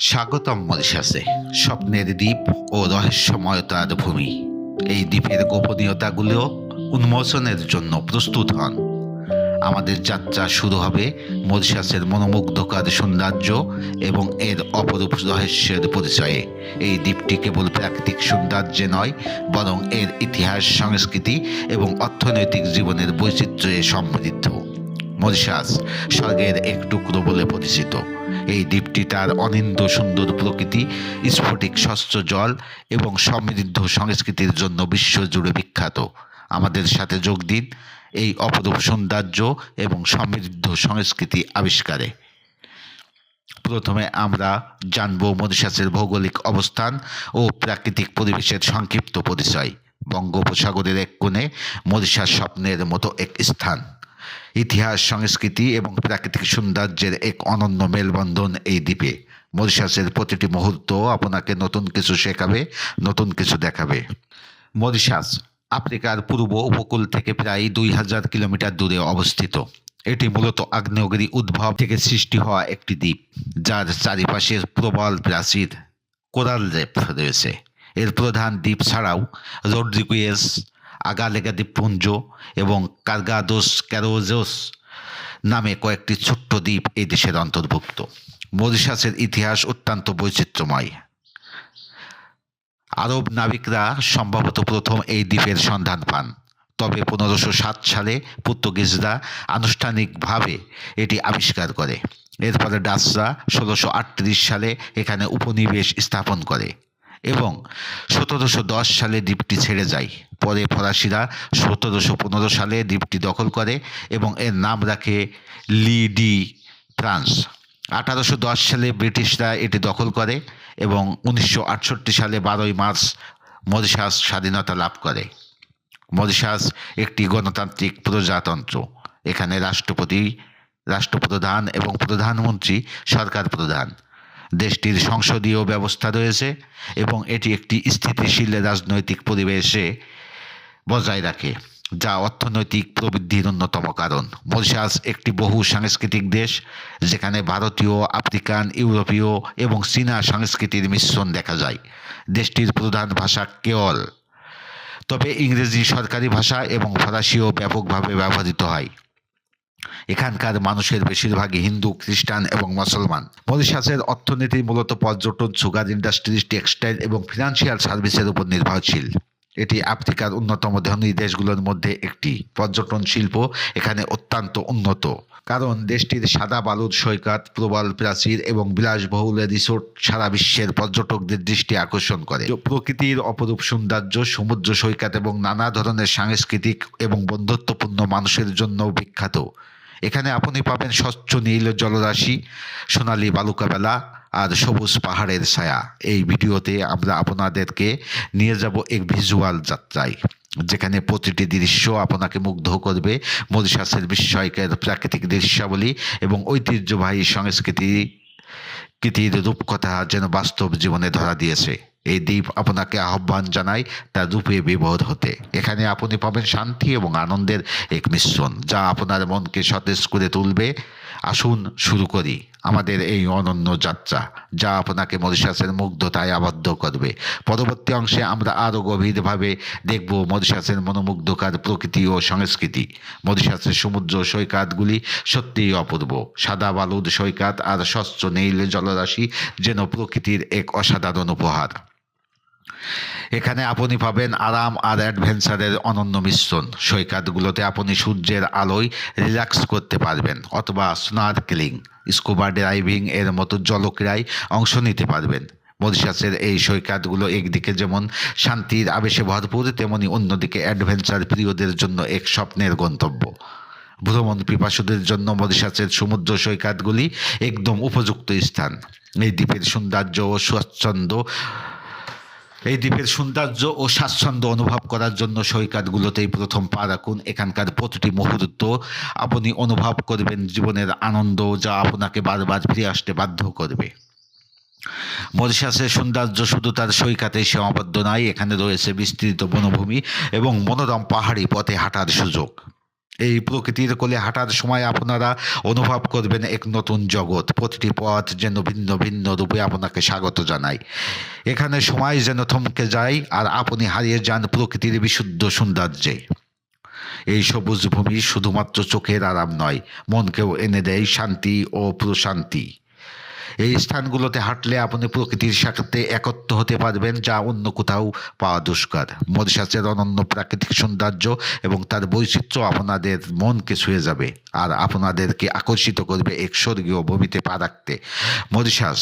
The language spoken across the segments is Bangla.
স্বাগতম মরিশাসে স্বপ্নের দ্বীপ ও রহস্যময়তার ভূমি। এই দ্বীপের গোপনীয়তাগুলো উন্মোচনের জন্য প্রস্তুত হন। আমাদের যাত্রা শুরু হবে মরিশাসের মনোমুগ্ধকর সৌন্দর্য এবং এর অপরূপ রহস্যের পরিচয়ে। এই দ্বীপটি কেবল প্রাকৃতিক সৌন্দর্যে নয়, বরং এর ইতিহাস, সংস্কৃতি এবং অর্থনৈতিক জীবনের বৈচিত্র্যে সমৃদ্ধ। মরিশাস স্বর্গের এক টুকরো বলে পরিচিত। এই দ্বীপটি তার অনিন্দ সুন্দর প্রকৃতি, স্ফটিক স্বচ্ছ জল এবং সমৃদ্ধ সংস্কৃতির জন্য বিশ্বজুড়ে বিখ্যাত। আমাদের সাথে যোগ দিন এই অপরূপ সৌন্দর্য এবং সমৃদ্ধ সংস্কৃতি আবিষ্কারে। প্রথমে আমরা জানব মরিশাসের ভৌগোলিক অবস্থান ও প্রাকৃতিক পরিবেশের সংক্ষিপ্ত পরিচয়। বঙ্গোপসাগরের এক কোণে মরিশাস স্বপ্নের মতো এক স্থান। ইতিহাস, সংস্কৃতি এবং প্রাকৃতিক সৌন্দর্যের এক অনন্য মেলবন্ধন এই দ্বীপে। মরিশাসের প্রতিটি মুহূর্ত আপনাকে নতুন কিছু শেখাবে, নতুন কিছু দেখাবে। মরিশাস, আফ্রিকার পূর্ব উপকূল থেকে প্রায় দুই হাজার কিলোমিটার দূরে অবস্থিত। এটি মূলত আগ্নেয়গিরি উদ্ভব থেকে সৃষ্টি হওয়া একটি দ্বীপ, যার চারিপাশে প্রবল প্রাচীর কোরাল রেপ রয়েছে। এর প্রধান দ্বীপ ছাড়াও রোড্রিগুয়েস আগালেগা দ্বীপপুঞ্জ এবং কার্গাদোস ক্যারোজোস নামে কয়েকটি ছোট্ট দ্বীপ এই দেশের অন্তর্ভুক্ত। মরিশাসের ইতিহাস অত্যন্ত বৈচিত্র্যময়। আরব নাবিকরা সম্ভবত প্রথম এই দ্বীপের সন্ধান পান। তবে পনেরোশো সাত সালে পর্তুগিজরা আনুষ্ঠানিকভাবে এটি আবিষ্কার করে। এরপরে ডাচরা ষোলোশো সালে এখানে উপনিবেশ স্থাপন করে। এবং সতেরোশো দশ সালে দ্বীপটি ছেড়ে যায়। পরে ফরাসিরা সতেরোশো পনেরো সালে দ্বীপটি দখল করে এবং এর নাম রাখে লি ডি ফ্রান্স। আঠারোশো দশ সালে ব্রিটিশরা এটি দখল করে এবং উনিশশো আটষট্টি সালে বারোই মার্চ মরিশাস স্বাধীনতা লাভ করে। মরিশাস একটি গণতান্ত্রিক প্রজাতন্ত্র। এখানে রাষ্ট্রপতি, রাষ্ট্রপ্রধান এবং প্রধানমন্ত্রী, সরকার প্রধান। দেশটির সংসদীয় ব্যবস্থা রয়েছে এবং এটি একটি স্থিতিশীল রাজনৈতিক পরিবেশে বজায় রাখে, যা অর্থনৈতিক প্রবৃদ্ধির অন্যতম কারণ। মরিশাস একটি বহু সাংস্কৃতিক দেশ, যেখানে ভারতীয়, আফ্রিকান, ইউরোপীয় এবং চীনা সংস্কৃতির মিশ্রণ দেখা যায়। দেশটির প্রধান ভাষা কেওল। তবে ইংরেজি সরকারি ভাষা এবং ফরাসিও ব্যাপকভাবে ব্যবহৃত হয়। এখানকার মানুষের বেশিরভাগই হিন্দু, খ্রিস্টান এবং মুসলমান। মরিশাসের অর্থনীতি মূলত পর্যটন, সুগার ইন্ডাস্ট্রি, টেক্সটাইল এবং ফিনান্সিয়াল সার্ভিসের উপর নির্ভরশীল। এটি আফ্রিকার অন্যতম ধনী দেশগুলোর মধ্যে একটি। পর্যটন শিল্প এখানে অত্যন্ত উন্নত। কারণ দেশটির সাদা বালুর সৈকত, প্রবাল প্রাচীর এবং বিলাসবহুল রিসোর্ট সারা বিশ্বের পর্যটকদের দৃষ্টি আকর্ষণ করে। প্রকৃতির অপরূপ সৌন্দর্য, সমুদ্র সৈকত এবং নানা ধরনের সাংস্কৃতিক এবং বন্ধুত্বপূর্ণ মানুষের জন্য বিখ্যাত। এখানে আপনি পাবেন স্বচ্ছ নীল জলরাশি, সোনালি বালুকাবেলা আর সবুজ পাহাড়ের ছায়া। এই ভিডিওতে আমরা আপনাদেরকে নিয়ে যাব এক ভিজুয়াল যাত্রায়, যেখানে প্রতিটি দৃশ্য আপনাকে মুগ্ধ করবে মরিশাসের বিস্ময়কের প্রাকৃতিক দৃশ্যাবলী এবং ঐতিহ্যবাহী সংস্কৃতি, কৃতির রূপকথা যেন বাস্তব জীবনে ধরা দিয়েছে। এই দ্বীপ আপনাকে আহ্বান জানায় তার রূপে বিবোধ হতে। এখানে আপনি পাবেন শান্তি এবং আনন্দের এক মিশ্রণ, যা আপনার মনকে সতেজ করে তুলবে। আসুন শুরু করি আমাদের এই অনন্য যাত্রা, যা আপনাকে মরিশাসের মুগ্ধতায় আবদ্ধ করবে। পরবর্তী অংশে আমরা আরও গভীরভাবে দেখব মরিশাসের মনোমুগ্ধকার প্রকৃতি ও সংস্কৃতি। মরিশাসের সমুদ্র সৈকতগুলি সত্যিই অপূর্ব। সাদা বালুর সৈকত আর স্বচ্ছ নীল জলরাশি যেন প্রকৃতির এক অসাধারণ উপহার। এখানে আপনি পাবেন আরাম আর অ্যাডভেঞ্চারের অনন্য মিশ্রণ। সৈকতগুলোতে আপনি সূর্যের আলোয় রিল্যাক্স করতে পারবেন অথবা স্নার্কেলিং, স্কুবা ড্রাইভিং এর মতো জলক্রীড়ায় অংশ নিতে পারবেন। মরিশাসের এই সৈকতগুলো একদিকে যেমন শান্তির আবেশে ভরপুর, তেমনি অন্যদিকে অ্যাডভেঞ্চার প্রিয়দের জন্য এক স্বপ্নের গন্তব্য। ভ্রমণ পিপাসুদের জন্য মরিশাসের সমুদ্র সৈকতগুলি একদম উপযুক্ত স্থান। এই দ্বীপের সৌন্দর্য ও স্বচ্ছন্দ এই দ্বীপের সৌন্দর্য ও স্বাচ্ছন্দ্য অনুভব করার জন্য সৈকতগুলোতেই প্রথম পা রাখুন। এখানকার প্রতিটি মুহূর্ত আপনি অনুভব করবেন, জীবনের আনন্দ যা আপনাকে বারবার ফিরে আসতে বাধ্য করবে। মরিশাসের সৌন্দর্য শুধু তার সৈকতেই সীমাবদ্ধ নয়, এখানে রয়েছে বিস্তৃত বনভূমি এবং মনোরম পাহাড়ি পথে হাঁটার সুযোগ। এই প্রকৃতির কোলে হাঁটার সময় আপনারা অনুভব করবেন এক নতুন জগৎ। প্রতিটি পথ যেন ভিন্ন ভিন্ন রূপে আপনাকে স্বাগত জানাই এখানে সময় যেন থমকে যায় আর আপনি হারিয়ে যান প্রকৃতির বিশুদ্ধ সৌন্দর্যে। এই সবুজ ভূমি শুধুমাত্র চোখের আরাম নয়, মনকেও এনে দেয় শান্তি ও প্রশান্তি। এই স্থানগুলোতে হাঁটলে আপনি প্রকৃতির সাথে একত্র হতে পারবেন, যা অন্য কোথাও পাওয়া দুষ্কর। মরিশাসের অনন্য প্রাকৃতিক সৌন্দর্য এবং তার বৈচিত্র্য আপনাদের মনকে ছুঁয়ে যাবে আর আপনাদেরকে আকর্ষিত করবে এক স্বর্গীয় ভূমিতে পা রাখতে। মরিশাস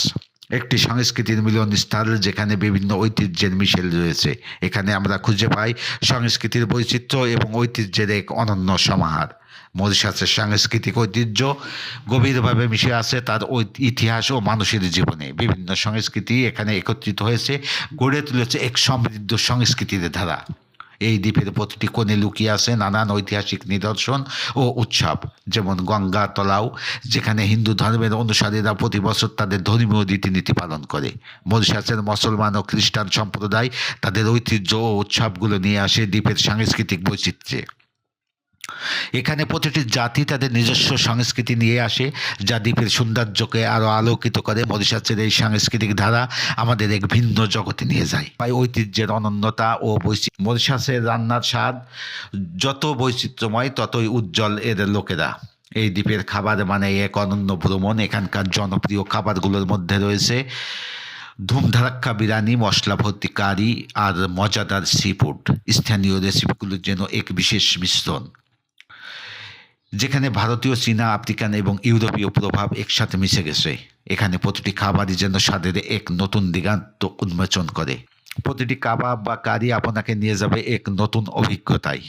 একটি সংস্কৃতির মিলন স্থল যেখানে বিভিন্ন ঐতিহ্যের মিশেল রয়েছে। এখানে আমরা খুঁজে পাই সংস্কৃতির বৈচিত্র্য এবং ঐতিহ্যের এক অনন্য সমাহার। মরিশাসের সাংস্কৃতিক ঐতিহ্য গভীরভাবে মিশে আছে তার ইতিহাস ও মানুষের জীবনে। বিভিন্ন সংস্কৃতি এখানে একত্রিত হয়েছে, গড়ে তুলেছে এক সমৃদ্ধ সংস্কৃতির ধারা। এই দ্বীপের প্রতিটি কোণে লুকিয়ে আছে নানান ঐতিহাসিক নিদর্শন ও উৎসব, যেমন গঙ্গা তলাও, যেখানে হিন্দু ধর্মের অনুসারীরা প্রতি বছর তাদের ধর্মীয় রীতিনীতি পালন করে। মরিশাসের মুসলমান ও খ্রিস্টান সম্প্রদায় তাদের ঐতিহ্য ও উৎসবগুলো নিয়ে আসে দ্বীপের সাংস্কৃতিক বৈচিত্র্যে। এখানে প্রতিটি জাতি তাদের নিজস্ব সংস্কৃতি নিয়ে আসে, যা দ্বীপের সৌন্দর্যকে আরও আলোকিত করে। মরিশাসের এই সাংস্কৃতিক ধারা আমাদের এক ভিন্ন জগতে নিয়ে যায়। তাই ঐতিহ্যের অনন্যতা ও বৈচিত্র্য। মরিশাসের রান্নার স্বাদ যত বৈচিত্র্যময়, ততই উজ্জ্বল এর লোকেরা। এই দ্বীপের খাবার মানে এক অনন্য ভ্রমণ। এখানকার জনপ্রিয় খাবারগুলোর মধ্যে রয়েছে ধুমধারাক্কা বিরিয়ানি, মশলা ভর্তি কারি আর মজাদার সি ফুড। স্থানীয় রেসিপিগুলোর যেন এক বিশেষ মিশ্রণ। যেখানে ভারতীয় চীনা, আফ্রিকান এবং ইউরোপীয় প্রভাব একসাথে মিশে গেছে। এখানে প্রতিটি খাবারই যেন স্বাদের এক নতুন দিগান্ত উন্মোচন করে। প্রতিটি কাবাব বা কারি আপনাকে নিয়ে যাবে এক নতুন অভিজ্ঞতায়।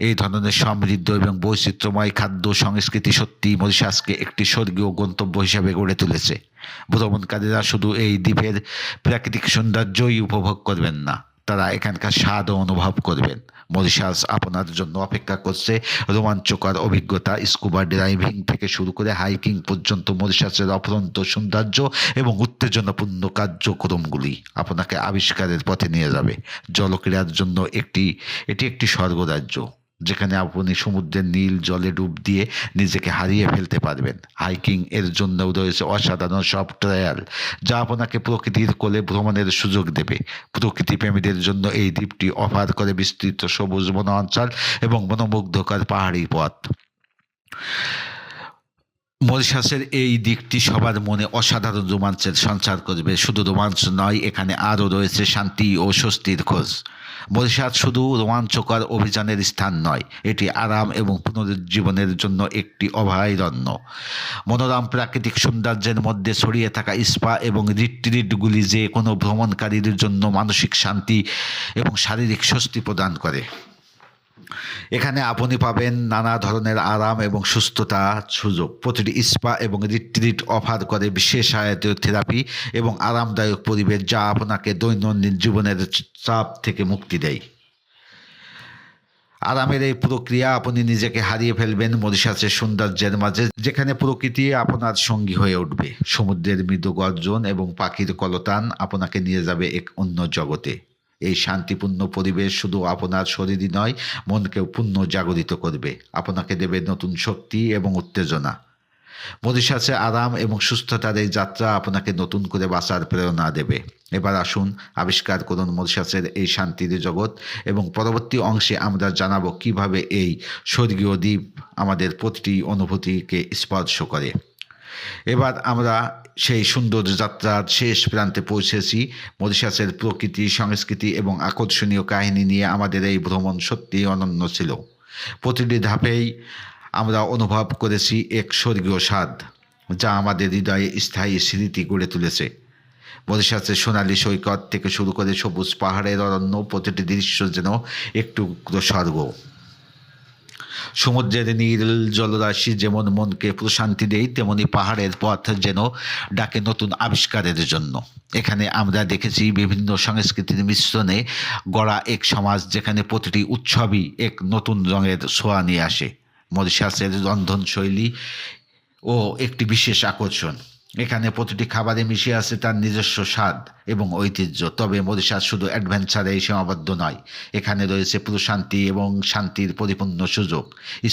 এই ধরনের সমৃদ্ধ এবং বৈচিত্র্যময় খাদ্য সংস্কৃতি সত্যি মরিশাসকে একটি স্বর্গীয় গন্তব্য হিসাবে গড়ে তুলেছে। ভ্রমণকারীরা শুধু এই দ্বীপের প্রাকৃতিক সৌন্দর্যই উপভোগ করবেন না। তারা এখানকার স্বাদও অনুভব করবেন। মরিশাস আপনার জন্য অপেক্ষা করছে রোমাঞ্চকর অভিজ্ঞতা। স্কুবা ড্রাইভিং থেকে শুরু করে হাইকিং পর্যন্ত মরিশাসের অফরন্ত সৌন্দর্য এবং উত্তেজনাপূর্ণ কার্যক্রমগুলি আপনাকে আবিষ্কারের পথে নিয়ে যাবে। জলক্রীড়ার জন্য একটি, এটি একটি স্বর্গরাজ্য। যেখানে আপনি সমুদ্রের নীল জলে ডুব দিয়ে নিজেকে হারিয়ে ফেলতে পারবেন। হাইকিং এর জন্যও রয়েছে অসাধারণ সব ট্রায়াল, যা আপনাকে প্রকৃতির কোলে ভ্রমণের সুযোগ দেবে। প্রকৃতি প্রেমীদের জন্য এই দ্বীপটি অফার করে বিস্তৃত সবুজ বন অঞ্চল এবং মনোমুগ্ধকর পাহাড়ি পথ। মরিশাসের এই দিকটি সবার মনে অসাধারণ রোমাঞ্চের সঞ্চার করবে। শুধু রোমাঞ্চ নয়, এখানে আরও রয়েছে শান্তি ও স্বস্তির খোঁজ। মরিশাস শুধু রোমাঞ্চকর অভিযানের স্থান নয়, এটি আরাম এবং পুনরুজ্জীবনের জন্য একটি অভয়ারণ্য। মনোরম প্রাকৃতিক সৌন্দর্যের মধ্যে ছড়িয়ে থাকা স্পা এবং রিট্রিটগুলি যে কোনো ভ্রমণকারীর জন্য মানসিক শান্তি এবং শারীরিক স্বস্তি প্রদান করে। এখানে আপনি পাবেন নানা ধরনের আরাম এবং সুস্থতা সুযোগ। প্রতিটি স্পা এবং রিট্রিট অফার করে বিশেষ আয়তীয় থেরাপি এবং আরামদায়ক পরিবেশ যা আপনাকে দৈনন্দিন জীবনের চাপ থেকে মুক্তি দেয়। আরামের এই প্রক্রিয়া আপনি নিজেকে হারিয়ে ফেলবেন মরিশাসের সৌন্দর্যের মাঝে, যেখানে প্রকৃতি আপনার সঙ্গী হয়ে উঠবে। সমুদ্রের মৃদু গর্জন এবং পাখির কলতান আপনাকে নিয়ে যাবে এক অন্য জগতে। এই শান্তিপূর্ণ পরিবেশ শুধু আপনার শরীরই নয়, মনকেও পূর্ণ জাগরিত করবে। আপনাকে দেবে নতুন শক্তি এবং উত্তেজনা। মরিশাসে আরাম এবং সুস্থতার এই যাত্রা আপনাকে নতুন করে বাঁচার প্রেরণা দেবে। এবার আসুন, আবিষ্কার করুন মরিশাসের এই শান্তির জগৎ এবং পরবর্তী অংশে আমরা জানাব কীভাবে এই স্বর্গীয় দ্বীপ আমাদের প্রতিটি অনুভূতিকে স্পর্শ করে। এবার আমরা সেই সুন্দর যাত্রার শেষ প্রান্তে পৌঁছেছি মরিশাসের প্রকৃতি, সংস্কৃতি এবং আকর্ষণীয় কাহিনী নিয়ে আমাদের এই ভ্রমণ সত্যিই অনন্য ছিল। প্রতিটি ধাপেই আমরা অনুভব করেছি এক স্বর্গীয় স্বাদ, যা আমাদের হৃদয়ে স্থায়ী স্মৃতি গড়ে তুলেছে। মরিশাসের সোনালী সৈকত থেকে শুরু করে সবুজ পাহাড়ের অরণ্য প্রতিটি দৃশ্য যেন একটু স্বর্গ। সমুদ্রের নীল জলরাশি যেমন মনকে প্রশান্তি দেয়, তেমনি পাহাড়ের পথ যেন ডাকে নতুন আবিষ্কারের জন্য। এখানে আমরা দেখেছি বিভিন্ন সংস্কৃতির মিশ্রণে গড়া এক সমাজ যেখানে প্রতিটি উৎসবই এক নতুন রঙের ছোঁয়া নিয়ে আসে। মরিশাসের রন্ধনশৈলী ও একটি বিশেষ আকর্ষণ। এখানে প্রতিটি খাবারে মিশে আছে তার নিজস্ব স্বাদ এবং ঐতিহ্য। তবে মরিশাস শুধু অ্যাডভেঞ্চারেই সীমাবদ্ধ নয়, এখানে রয়েছে পুরো শান্তি এবং শান্তির পরিপূর্ণ সুযোগ।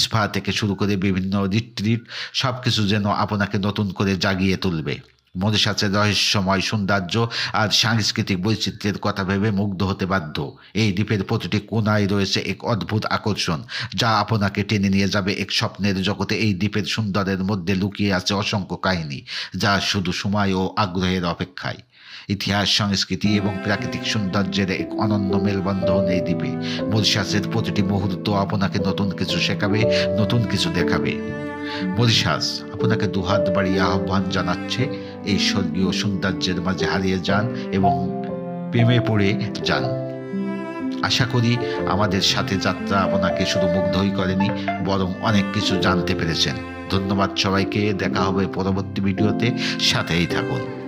স্পা থেকে শুরু করে বিভিন্ন রিট্রিট সব কিছু যেন আপনাকে নতুন করে জাগিয়ে তুলবে। মরিশাসের রহস্যময় সৌন্দর্য আর সাংস্কৃতিক বৈচিত্র্যের কথা ভেবে মুগ্ধ হতে বাধ্য। এই দ্বীপের প্রতিটি কোনায় রয়েছে এক অদ্ভুত আকর্ষণ, যা আপনাকে টেনে নিয়ে যাবে এক স্বপ্নের জগতে। এই দ্বীপের সুন্দরের মধ্যে লুকিয়ে আছে অসংখ্য কাহিনী, যা শুধু সময় ও আগ্রহের অপেক্ষায়। ইতিহাস, সংস্কৃতি এবং প্রাকৃতিক সৌন্দর্যের এক অনন্য মেলবন্ধন এই দ্বীপে। মরিশাসের প্রতিটি মুহূর্ত আপনাকে নতুন কিছু শেখাবে, নতুন কিছু দেখাবে। মরিশাস আপনাকে দুহাত বাড়িয়ে আহ্বান জানাচ্ছে এই স্বর্গীয় সৌন্দর্যের মাঝে হারিয়ে যান এবং প্রেমে পড়ে যান। আশা করি আমাদের সাথে যাত্রা আপনাকে শুধু মুগ্ধই করেনি, বরং অনেক কিছু জানতে পেরেছেন। ধন্যবাদ সবাইকে, দেখা হবে পরবর্তী ভিডিওতে, সাথেই থাকুন।